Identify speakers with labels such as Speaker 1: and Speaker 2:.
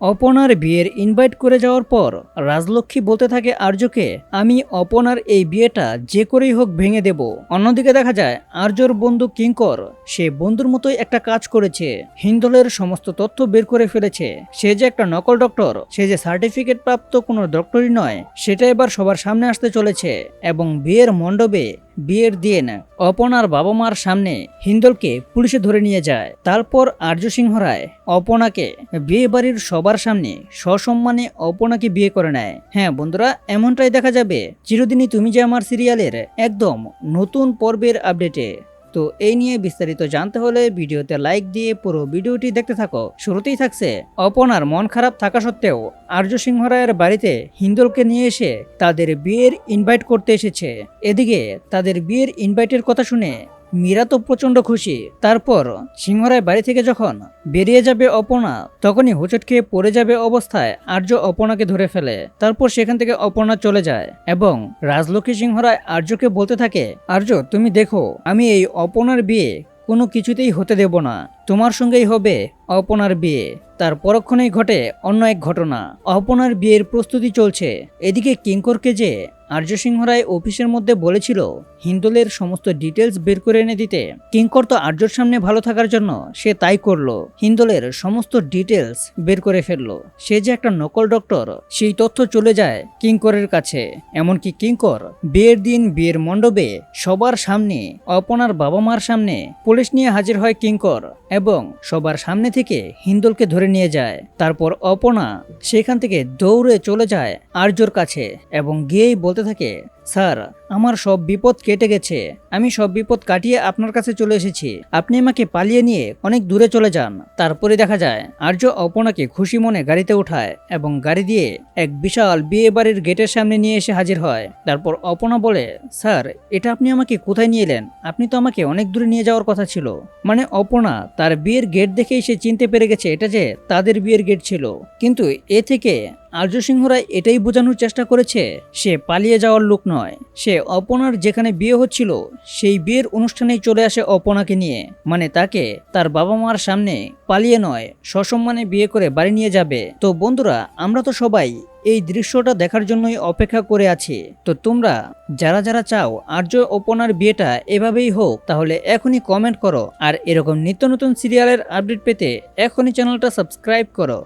Speaker 1: অপনার বিয়ের ইনভাইট করে যাওয়ার পর রাজলক্ষ্মী বলতে থাকে আর্যকে, আমি অপনার এই বিয়েটা যে করেই হোক ভেঙে দেব। অন্যদিকে দেখা যায়, আর্যর বন্ধু কিঙ্কর, সে বন্ধুর মতোই একটা কাজ করেছে। হিন্দলের সমস্ত তথ্য বের করে ফেলেছে। সে যে একটা নকল ডক্টর সে যে সার্টিফিকেট প্রাপ্ত কোনো ডক্টরই নয়, সেটা এবার সবার সামনে আসতে চলেছে এবং বিয়ের মণ্ডপে বিয়ের দিন অপনার বাবা মার সামনে হিন্দলকে পুলিশে ধরে নিয়ে যায়। তারপর আর্য সিংহ রায় অপনাকে বিয়ে বাড়ির সবার সামনে সসম্মানে অপনাকে বিয়ে করে নেয়। হ্যাঁ বন্ধুরা, এমনটাই দেখা যাবে। চিরদিনই তুমি যে আমার সিরিয়ালের একদম নতুন পর্বের আপডেটে। তো এই নিয়ে বিস্তারিত জানতে হলে ভিডিওতে লাইক দিয়ে পুরো ভিডিওটি দেখতে থাকো। শুরুতেই থাকছে অপনার মন খারাপ থাকা সত্ত্বেও আর্য সিংহ রায়ের বাড়িতে হিন্দলকে নিয়ে এসে তাদের বিয়ের ইনভাইট করতে এসেছে। এদিকে তাদের বিয়ের ইনভাইটের কথা শুনে মীরা তো প্রচণ্ড খুশি। তারপর সিংহরায় বাড়ি থেকে যখন বেরিয়ে যাবে অপনা তখনই হোঁচট খেয়ে পড়ে যাবে অবস্থায় আর্য অপনাকে ধরে ফেলে। তারপর সেখান থেকে অপনা চলে যায় এবং রাজলক্ষ্মী সিংহরায় আর্যকে বলতে থাকে, আর্য, তুমি দেখো, আমি এই অপনার বিয়ে কোনো কিছুতেই হতে দেব না। তোমার সঙ্গেই হবে অপনার বিয়ে। তার পরক্ষণেই ঘটে অন্য এক ঘটনা। অপনার বিয়ের প্রস্তুতি চলছে। এদিকে কিঙ্করকে যে আর্য সিংহ রায় অফিসের মধ্যে বলেছিল, হিন্দুলের সমস্ত ডিটেলস বের করে এনে দিতে, কিঙ্কর তো আর্যর সামনে ভালো থাকার জন্য সে তাই করল। হিন্দুলের সমস্ত ডিটেলস বের করে ফেলল। সে যে একটা নকল ডক্টর, সেই তথ্য চলে যায় কিঙ্করের কাছে। এমনকি কিঙ্কর বিয়ের দিন বিয়ের মণ্ডপে সবার সামনে অপনার বাবা মার সামনে পুলিশ নিয়ে হাজির হয় কিঙ্কর। এবং সবার সামনে থেকে হিন্দুলকে ধরে নিয়ে যায়। তারপর অপনা সেখান থেকে দৌড়ে চলে যায় আর্যর কাছে এবং গিয়েই বলতে থাকে, স্যার, আমার সব বিপদ কেটে গেছে। আমি সব বিপদ কাটিয়ে আপনার কাছে চলে এসেছি। আপনি আমাকে পালিয়ে নিয়ে অনেক দূরে চলে যান। তারপরে দেখা যায় আর্য অপনাকে খুশি মনে গাড়িতে উঠায় এবং গাড়ি দিয়ে এক বিশাল বিয়ে বাড়ির গেটের সামনে নিয়ে এসে হাজির হয়। তারপর অপনা বলে, স্যার, এটা আপনি আমাকে কোথায় নিয়ে এলেন? আপনি তো আমাকে অনেক দূরে নিয়ে যাওয়ার কথা ছিল। মানে অপনা তার বিয়ের গেট দেখেই সে চিনতে পেরে গেছে এটা যে তাদের বিয়ের গেট ছিল। কিন্তু এ থেকে আর্য সিংহ রায় এটাই বোঝানোর চেষ্টা করেছে, সে পালিয়ে যাওয়ার লোক নয়। সে অপনার যেখানে বিয়ে হচ্ছিল, সেই বিয়ের অনুষ্ঠানেই চলে আসে অপনাকে নিয়ে। মানে তাকে তার বাবা মার সামনে পালিয়ে নয়, সসম্মানে বিয়ে করে বাড়ি নিয়ে যাবে। তো বন্ধুরা, আমরা তো সবাই এই দৃশ্যটা দেখার জন্যই অপেক্ষা করে আছে। তো তোমরা যারা যারা চাও আর্য ওপনার বিয়েটা এভাবেই হোক, তাহলে এখনই কমেন্ট করো। আর এরকম নিত্য নতুন সিরিয়ালের আপডেট পেতে এখনই চ্যানেলটা সাবস্ক্রাইব করো।